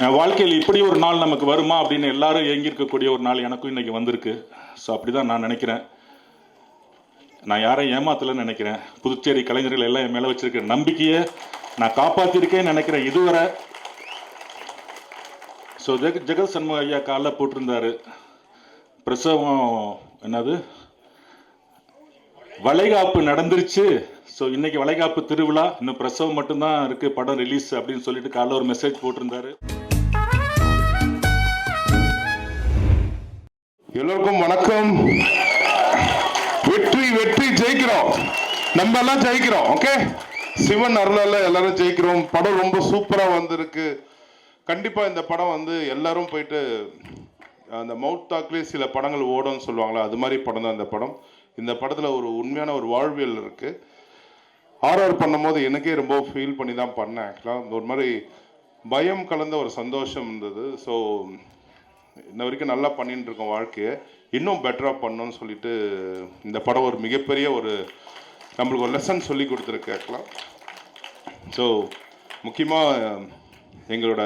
வாழ்க்கையில் இப்படி ஒரு நாள் நமக்கு வருமா அப்படின்னு எல்லாரும் ஏங்கியிருக்கக்கூடிய ஒரு நாள் எனக்கும் இன்னைக்கு வந்திருக்கு. ஸோ அப்படிதான் நான் நினைக்கிறேன். நான் யாரையும் ஏமாத்தலைன்னு நினைக்கிறேன். புதுச்சேரி கலைஞர்கள் எல்லாம் என் மேலே வச்சிருக்கிற நம்பிக்கையை நான் காப்பாற்றிருக்கேன்னு நினைக்கிறேன் இதுவரை. ஸோ ஜெக ஜெகத் சண்முக ஐயா காலைல போட்டிருந்தாரு. பிரசவம் என்னது? வளைகாப்பு நடந்துருச்சு. ஸோ இன்னைக்கு வளைகாப்பு திருவிழா. இன்னும் பிரசவம் மட்டும்தான் இருக்கு. படம் ரிலீஸ் அப்படின்னு சொல்லிட்டு காலைல ஒரு மெசேஜ் போட்டிருந்தாரு. எல்லோருக்கும் வணக்கம். வெற்றி வெற்றி ஜெயிக்கிறோம். நம்ம எல்லாம் ஜெயிக்கிறோம் ஓகே சிவன் அருளால எல்லாரும் ஜெயிக்கிறோம். படம் ரொம்ப சூப்பரா வந்திருக்கு. கண்டிப்பா இந்த படம் வந்து எல்லாரும் போயிட்டு அந்த மவுத் சில படங்கள் ஓடும்னு சொல்லுவாங்களா? அது மாதிரி படம் தான் இந்த படம். இந்த படத்துல ஒரு உண்மையான ஒரு வாழ்வியல் இருக்கு. ஆர்ஆர் பண்ணும்போது எனக்கே ரொம்ப ஃபீல் பண்ணி தான் பண்ணேன். ஆக்சுவலாக ஒரு மாதிரி பயம் கலந்த ஒரு சந்தோஷம் இருந்தது. ஸோ இன்ன வரைக்கும் நல்லா பண்ணிட்டு இருக்கோம் வாழ்க்கையை. இன்னும் பெட்டராக பண்ணணும்னு சொல்லிட்டு இந்த படம் ஒரு மிகப்பெரிய ஒரு நம்மளுக்கு ஒரு லெசன் சொல்லி கொடுத்துருக்கு ஆக்சுவலாக ஸோ முக்கியமாக எங்களோட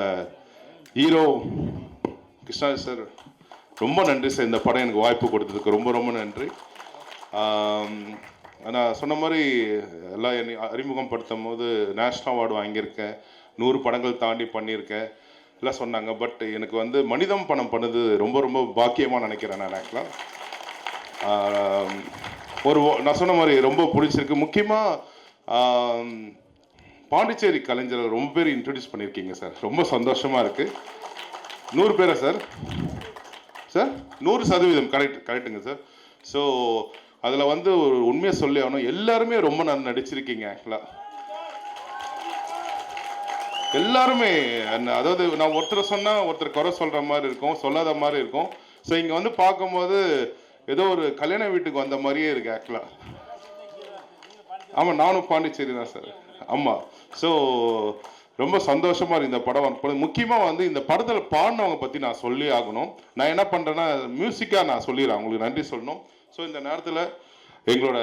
ஹீரோ கிருஷ்ணா சார் ரொம்ப நன்றி சார் இந்த படம் எனக்கு வாய்ப்பு கொடுத்ததுக்கு ரொம்ப ரொம்ப நன்றி. நான் சொன்ன மாதிரி எல்லாம் என்னை அறிமுகம் படுத்தும் போது நேஷ்னல் அவார்டு வாங்கியிருக்கேன். நூறு படங்கள் தாண்டி பண்ணியிருக்கேன். எல்லாம் சொன்னாங்க. பட் எனக்கு வந்து மனிதம் பணம் பண்ணது ரொம்ப ரொம்ப பாக்கியமாக நினைக்கிறேன் நான் ஆக்சுவலாக ஒரு நான் சொன்ன மாதிரி ரொம்ப பிடிச்சிருக்கு. முக்கியமாக பாண்டிச்சேரி கலைஞரை ரொம்ப பேர் இன்ட்ரடியூஸ் பண்ணியிருக்கீங்க சார் ரொம்ப சந்தோஷமாக இருக்குது நூறு பேரா சார் சார் நூறு சதவீதம் கரெக்ட் கரெக்டுங்க சார் ஸோ அதில் வந்து ஒரு உண்மையை சொல்லி ஆகணும். எல்லாருமே ரொம்ப நல்லா நடிச்சிருக்கீங்க ஆக்சுவலாக எல்லாருமே அதாவது நான் ஒருத்தர் சொன்னா ஒருத்தர் குறை சொல்ற மாதிரி இருக்கும் சொல்லாத மாதிரி இருக்கும். ஸோ இங்க வந்து பார்க்கும்போது ஏதோ ஒரு கல்யாண வீட்டுக்கு வந்த மாதிரியே இருக்கு ஆக்சுவலா ஆமா நானும் பாண்டிச்சேரி தான் சார் ஆமா. ஸோ ரொம்ப சந்தோஷமா இந்த படம். முக்கியமாக முக்கியமா வந்து இந்த படத்துல பாடினவங்க பத்தி நான் சொல்லி ஆகணும். நான் என்ன பண்றேன்னா மியூசிக்கா நான் சொல்லிடுறேன். உங்களுக்கு நன்றி சொல்லணும். ஸோ இந்த நேரத்தில் எங்களோட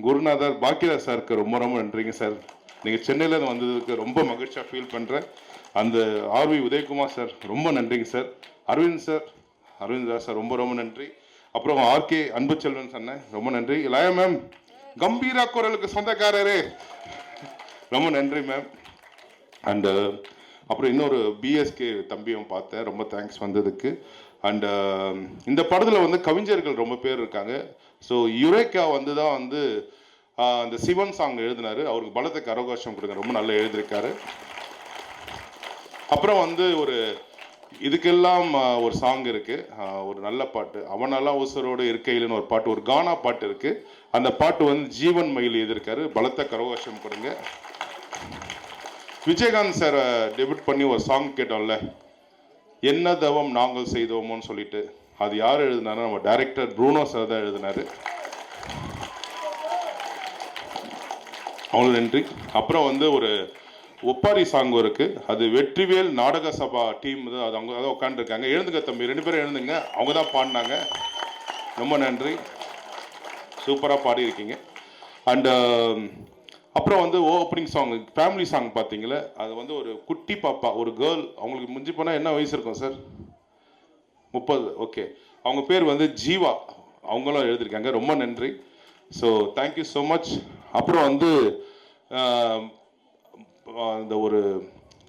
குருநாதர் பாக்கியராஜ் சாருக்கு ரொம்ப ரொம்ப நன்றிங்க சார் நீங்கள் சென்னையிலேருந்து வந்ததுக்கு ரொம்ப மகிழ்ச்சியாக ஃபீல் பண்ணுறேன் அந்த ஆர்வி உதயகுமார் சார் ரொம்ப நன்றிங்க sir. Aravind sir Aravind Das sir ரொம்ப ரொம்ப நன்றி. அப்புறம் ஆர்கே அன்பு செல்வன் சொன்னேன் ரொம்ப நன்றி. லயா மேம் கம்பீரா குரலுக்கு சொந்தக்காரரே. ரொம்ப நன்றி மேம். அண்டு அப்புறம் இன்னொரு பிஎஸ்கே தம்பியும் பார்த்தேன் ரொம்ப தேங்க்ஸ் வந்ததுக்கு. அண்டு இந்த படத்தில் வந்து கவிஞர்கள் ரொம்ப பேர் இருக்காங்க. ஸோ யுரேக்கா வந்து தான் வந்து அந்த சிவன் சாங் எழுதினாரு. அவருக்கு பலத்த கரகோஷம் கொடுங்க. ரொம்ப நல்லா எழுதியிருக்காரு. அப்புறம் வந்து ஒரு இதுக்கெல்லாம் ஒரு சாங் இருக்கு. ஒரு நல்ல பாட்டு. அவனெல்லாம் ஊசரோடு இருக்கையில்னு ஒரு பாட்டு ஒரு கானா பாட்டு இருக்கு. அந்த பாட்டு வந்து ஜீவன் மயில் எழுதியிருக்காரு. பலத்த கரகோஷம் கொடுங்க. விஜயகாந்த் சார் டெபியூட் பண்ணி ஒரு சாங் கேட்டோம்ல. என்ன தவம் நாங்கள் செய்தோமோன்னு சொல்லிட்டு. அது யார் எழுதினாரு நம்ம டைரக்டர் ப்ரூனோ சார் தான் எழுதினாரு. அவ்வளோ நன்றி. அப்புறம் வந்து ஒரு ஒப்பாரி சாங் இருக்குது அது வெற்றிவேல் நாடக சபா டீம் தான் அது அவங்க தான் உட்காந்துருக்காங்க எழுந்துங்க தம்பி ரெண்டு பேரும் எழுந்துங்க. அவங்க தான் பாடினாங்க. ரொம்ப நன்றி. சூப்பராக பாடியிருக்கீங்க. அண்டு um, அப்புறம் வந்து ஓப்பனிங் சாங் ஃபேமிலி சாங் பார்த்தீங்களே? அது வந்து ஒரு குட்டி பாப்பா ஒரு கேர்ள் அவங்களுக்கு முடிஞ்சு போனால் என்ன வயசு இருக்கும் சார் முப்பது. ஓகே அவங்க பேர் வந்து ஜீவா. அவங்களும் எழுதியிருக்காங்க. ரொம்ப நன்றி. ஸோ தேங்க்யூ ஸோ மச் அப்புறம் வந்து இந்த ஒரு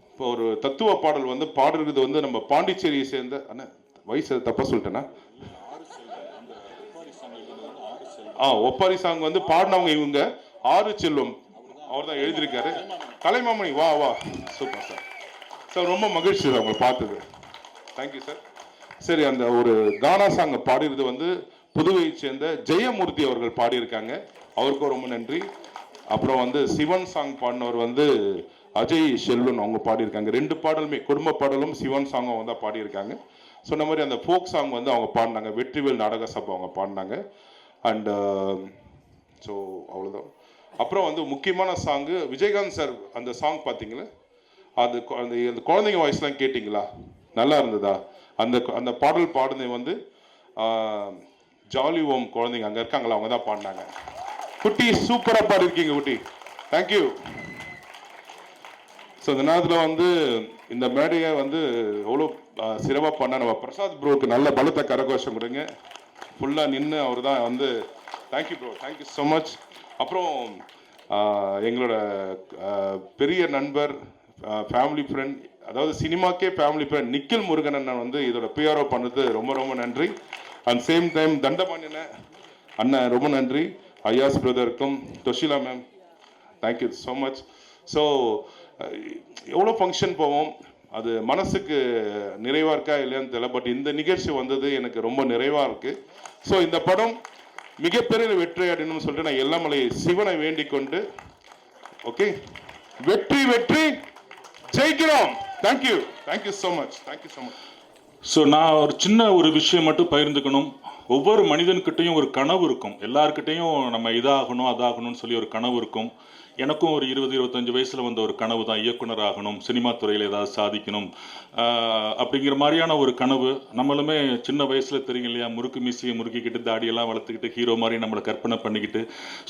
இப்போ ஒரு தத்துவ பாடல் வந்து பாடுறது வந்து நம்ம பாண்டிச்சேரியை சேர்ந்த அண்ணா வயசு தப்பா சொல்லிட்டேனா? ஆ ஒப்பாரி சாங் வந்து பாடினவங்க இவங்க. ஆறு செல்வம். அவர் தான் எழுதியிருக்காரு. கலைமாமணி வா வா. Super sir. சார் ரொம்ப மகிழ்ச்சி சார் உங்களை பார்த்தது. தேங்க்யூ சார் சரி அந்த ஒரு கானா சாங் பாடினது வந்து புதுவையை சேர்ந்த ஜெயமூர்த்தி அவர்கள் பாடியிருக்காங்க. அவருக்கும் ரொம்ப நன்றி. அப்புறம் வந்து சிவன் சாங் பாடினவர் வந்து அஜய் செல்வன் அவங்க பாடியிருக்காங்க. ரெண்டு பாடலுமே குடும்ப பாடலும் சிவன் சாங்கும் வந்து பாடியிருக்காங்க. சொன்ன மாதிரி அந்த ஃபோக் சாங் வந்து அவங்க பாடினாங்க. வெற்றிவேல் நாடக சபை அவங்க பாடினாங்க. அண்ட் ஸோ um, அவ்வளோதான் அப்புறம் வந்து முக்கியமான சாங்கு விஜயகாந்த் சார் அந்த சாங் பார்த்தீங்களா அது அந்த அந்த குழந்தைங்க வாய்ஸ்லாம் கேட்டிங்களா? நல்லா இருந்ததா? அந்த அந்த பாடல் பாடுனது வந்து ஜாலி ஓம் குழந்தைங்க அங்கே இருக்காங்களா? அவங்க தான் பாடினாங்க. குட்டி சூப்பராக பாடிருக்கீங்க குட்டி. தேங்க்யூ ஸோ இந்த நேரத்தில் வந்து இந்த மேடையை வந்து எவ்வளோ சிறப்பாக பண்ண நம்ம பிரசாத் ப்ரோக்கு நல்ல பலத்த கரகோஷம் கொடுங்க. ஃபுல்லாக நின்று அவர் தான் வந்து thank you bro thank you so much அப்புறம் எங்களோட பெரிய நண்பர் ஃபேமிலி ஃப்ரெண்ட் அதாவது சினிமாக்கே ஃபேமிலி ஃப்ரெண்ட் நிக்கில் முருகன் அண்ணன் வந்து இதோட பிஆர்ஓ பண்ணது ரொம்ப ரொம்ப நன்றி. அண்ட் சேம் டைம் தண்டபாணியன அண்ணன் ரொம்ப நன்றி. ஐயாஸ் பிரதருக்கும் Toshila ma'am thank you so much so எவ்வளோ ஃபங்க்ஷன் போவோம்? அது மனசுக்கு நிறைவாக இருக்கா இல்லையான்னு தெரியல பட் இந்த நிகழ்ச்சி வந்தது எனக்கு ரொம்ப நிறைவாக இருக்குது ஸோ இந்த படம் மிகப்பெரிய வெற்றி அப்படின்னு சொல்லிட்டு நான் எல்லாமலை சிவனை வேண்டிக் கொண்டு ஓகே வெற்றி வெற்றி! ஜெயிக்கிறோம்! Thank you thank you so much thank you so much so நான் ஒரு சின்ன ஒரு விஷயம் மட்டும் பகிர்ந்துக்கணும். ஒவ்வொரு மனிதன்கிட்டையும் ஒரு கனவு இருக்கும். எல்லார்கிட்டையும் நம்ம இதாகணும் அதாகணும்னு சொல்லி ஒரு கனவு இருக்கும். எனக்கும் ஒரு இருபது இருபத்தஞ்சு வயசில் வந்த ஒரு கனவு தான். இயக்குனர் ஆகணும் சினிமா துறையில் ஏதாவது சாதிக்கணும் அப்படிங்கிற மாதிரியான ஒரு கனவு. நம்மளுமே சின்ன வயசில் தெரியும் இல்லையா? முறுக்கு மீசியை முறுக்கிக்கிட்டு தாடியெல்லாம் வளர்த்துக்கிட்டு ஹீரோ மாதிரி நம்மளை கற்பனை பண்ணிக்கிட்டு.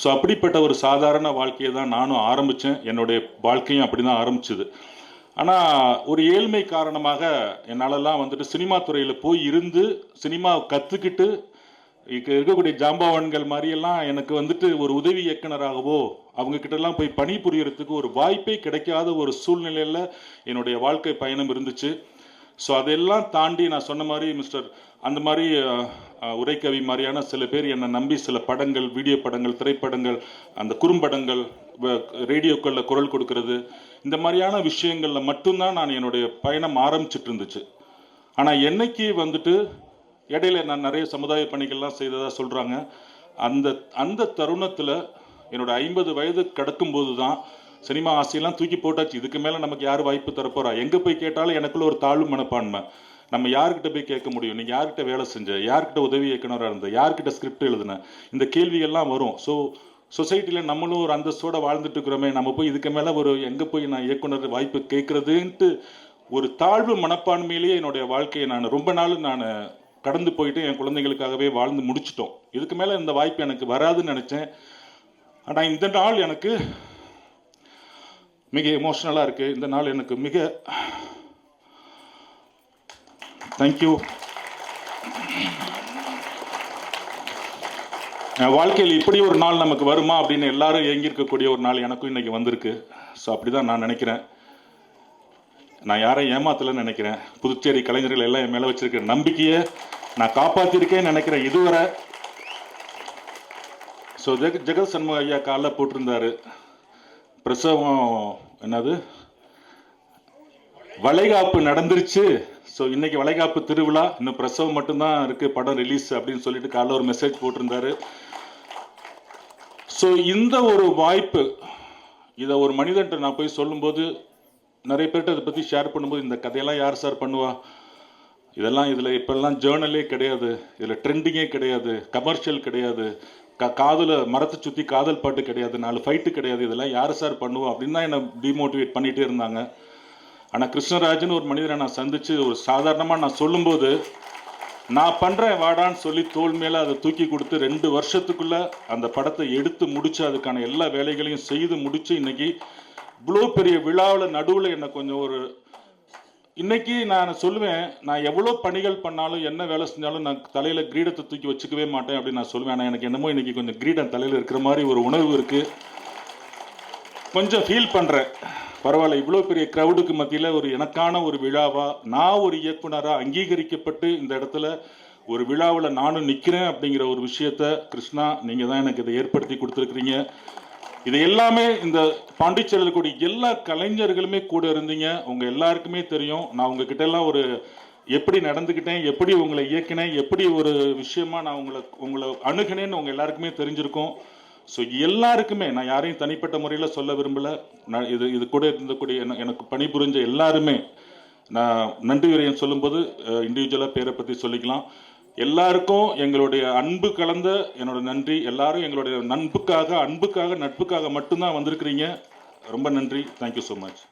ஸோ அப்படிப்பட்ட ஒரு சாதாரண வாழ்க்கையை தான் நானும் ஆரம்பித்தேன் என்னுடைய வாழ்க்கையும் அப்படி தான் ஆரம்பிச்சுது. ஆனால் ஒரு ஏழ்மை காரணமாக என்னாலலாம் வந்துட்டு சினிமா துறையில் போய் இருந்து சினிமா கற்றுக்கிட்டு இங்கே இருக்கக்கூடிய ஜாம்பவான்கள் மாதிரியெல்லாம் எனக்கு வந்துட்டு ஒரு உதவி இயக்குனராகவோ அவங்கக்கிட்டலாம் போய் போய் பணிபுரியறதுக்கு ஒரு வாய்ப்பே கிடைக்காத ஒரு சூழ்நிலையில் என்னுடைய வாழ்க்கை பயணம் இருந்துச்சு. ஸோ அதெல்லாம் தாண்டி நான் சொன்ன மாதிரி மிஸ்டர் அந்த மாதிரி உரைக்கவி மாதிரியான சில பேர் என்னை நம்பி சில படங்கள் வீடியோ படங்கள் திரைப்படங்கள் அந்த குறும்படங்கள் ரேடியோக்களில் குரல் கொடுக்கறது இந்த மாதிரியான விஷயங்களில் மட்டும்தான் நான் என்னுடைய பயணம் ஆரம்பிச்சிட்டு இருந்துச்சு. ஆனால் என்னைக்கு வந்துட்டு இடையில நான் நிறைய சமுதாய பணிகள்லாம் செய்ததாக சொல்கிறாங்க அந்த அந்த தருணத்தில் என்னோட ஐம்பது வயது கடக்கும்போது தான் சினிமா ஆசையெல்லாம் தூக்கி போட்டாச்சு. இதுக்கு மேலே நமக்கு யார் வாய்ப்பு தரப்போகிறா எங்கே போய் கேட்டாலும் எனக்குள்ள ஒரு தாழ்வு மனப்பான்மை. நம்ம யார்கிட்ட போய் கேட்க முடியும்? நீ யார்கிட்ட வேலை செஞ்ச? யார்கிட்ட உதவி இயக்குனராக இருந்த? யார்கிட்ட ஸ்கிரிப்ட் எழுதுன? இந்த கேள்விகள்லாம் வரும். ஸோ சொசைட்டியில் நம்மளும் ஒரு அந்தஸ்தோடு வாழ்ந்துட்டு இருக்கிறோமே நம்ம போய் இதுக்கு மேலே ஒரு எங்கே போய் நான் இயக்குனர் வாய்ப்பு கேட்குறதுன்ட்டு ஒரு தாழ்வு மனப்பான்மையிலேயே என்னுடைய வாழ்க்கையை நான் ரொம்ப நாள் நான் கடந்து போயிட்டு என் குழந்தைகளுக்காகவே வாழ்ந்து முடிச்சிட்டோம். இதுக்கு மேலே இந்த வாய்ப்பு எனக்கு வராதுன்னு நினச்சேன். ஆனால் இந்த நாள் எனக்கு மிக எமோஷ்னலாக இருக்குது இந்த நாள் எனக்கு மிக தேங்க்யூ வாழ்க்கையில் இப்படி ஒரு நாள் நமக்கு வருமா அப்படின்னு எல்லாரும் ஏங்கியிருக்கக்கூடிய ஒரு நாள் எனக்கும் இன்னைக்கு வந்திருக்கு. ஸோ அப்படி தான் நான் நினைக்கிறேன். நான் யாரையும் ஏமாத்தலைன்னு நினைக்கிறேன். புதுச்சேரி கலைஞர்கள் எல்லாம் என் மேலே வச்சிருக்கிற நம்பிக்கையை நான் காப்பாற்றிருக்கேன்னு நினைக்கிறேன் இதுவரை. ஸோ ஜெக ஜெகத் சண்முக ஐயா காலைல போட்டிருந்தாரு. பிரசவம் என்னது? வளைகாப்பு நடந்துருச்சு. ஸோ இன்னைக்கு வளைகாப்பு திருவிழா. இன்னும் பிரசவம் மட்டும்தான் இருக்குது படம் ரிலீஸ் அப்படின்னு சொல்லிட்டு காலைல ஒரு மெசேஜ் போட்டிருந்தாரு. ஸோ இந்த ஒரு வாய்ப்பு இதை ஒரு மனிதன்ட்ட நான் போய் சொல்லும்போது நிறைய பேர்கிட்ட இதை பற்றி ஷேர் பண்ணும்போது இந்த கதையெல்லாம் யார் சார் பண்ணுவா? இதெல்லாம் இதில் இப்போல்லாம் ஜேர்னலே கிடையாது. இதில் ட்ரெண்டிங்கே கிடையாது. கமர்ஷியல் கிடையாது. க காதில் மரத்தை சுற்றி காதல் பாட்டு கிடையாது. நாலு ஃபைட்டு கிடையாது. இதெல்லாம் யார் சார் பண்ணுவோம் அப்படின்னு தான் என்னை டிமோட்டிவேட் பண்ணிகிட்டே இருந்தாங்க. ஆனால் கிருஷ்ணராஜன் ஒரு மனிதரை நான் சந்தித்து ஒரு சாதாரணமாக நான் சொல்லும்போது நான் பண்ணுறேன் வாடான்னு சொல்லி தோல் மேலே அதை தூக்கி கொடுத்து ரெண்டு வருஷத்துக்குள்ள அந்த படத்தை எடுத்து முடிச்சு அதுக்கான எல்லா வேலைகளையும் செய்து முடிச்சு இன்னைக்கு இவ்வளோ பெரிய விழாவில் நடுவில் என்னை கொஞ்சம் ஒரு இன்னைக்கு நான் சொல்லுவேன் நான் எவ்வளோ பணிகள் பண்ணாலும் என்ன வேலை செஞ்சாலும் நான் தலையில் கிரீடத்தை தூக்கி வச்சுக்கவே மாட்டேன் அப்படின்னு நான் சொல்லுவேன். ஆனால் எனக்கு என்னமோ இன்னைக்கு கொஞ்சம் கிரீடம் தலையில் இருக்கிற மாதிரி ஒரு உணர்வு இருக்குது கொஞ்சம் ஃபீல் பண்ணுறேன் பரவாயில்ல இவ்வளோ பெரிய க்ரௌடுக்கு மத்தியில் ஒரு எனக்கான ஒரு விழாவா? நான் ஒரு இயக்குனராக அங்கீகரிக்கப்பட்டு இந்த இடத்துல ஒரு விழாவில் நானும் நிற்கிறேன் அப்படிங்கிற ஒரு விஷயத்த கிருஷ்ணா நீங்கள் தான் எனக்கு இதை ஏற்படுத்தி கொடுத்துருக்குறீங்க. இது எல்லாமே இந்த பாண்டிச்சேரியில் கூடிய எல்லா கலைஞர்களுமே கூட இருந்தீங்க. உங்கள் எல்லாருக்குமே தெரியும். நான் உங்ககிட்ட எல்லாம் ஒரு எப்படி நடந்துக்கிட்டேன் எப்படி உங்களை இயக்கினேன் எப்படி ஒரு விஷயமா நான் உங்களை உங்களை அணுகினேன்னு உங்கள் எல்லாருக்குமே தெரிஞ்சிருக்கோம். ஸோ எல்லாருக்குமே நான் யாரையும் தனிப்பட்ட முறையில் சொல்ல விரும்பலை. நான் இது இது கூட இருந்தக்கூடிய எனக்கு பணிபுரிஞ்ச எல்லாருமே நான் நன்றி உரையன் சொல்லும்போது இண்டிவிஜுவலாக பேரை பற்றி சொல்லிக்கலாம். எல்லாருக்கும் எங்களுடைய அன்பு கலந்த என்னோட நன்றி. எல்லாரும் எங்களுடைய நண்புக்காக அன்புக்காக நட்புக்காக மட்டும்தான் வந்திருக்கிறீங்க. ரொம்ப நன்றி. Thank you so much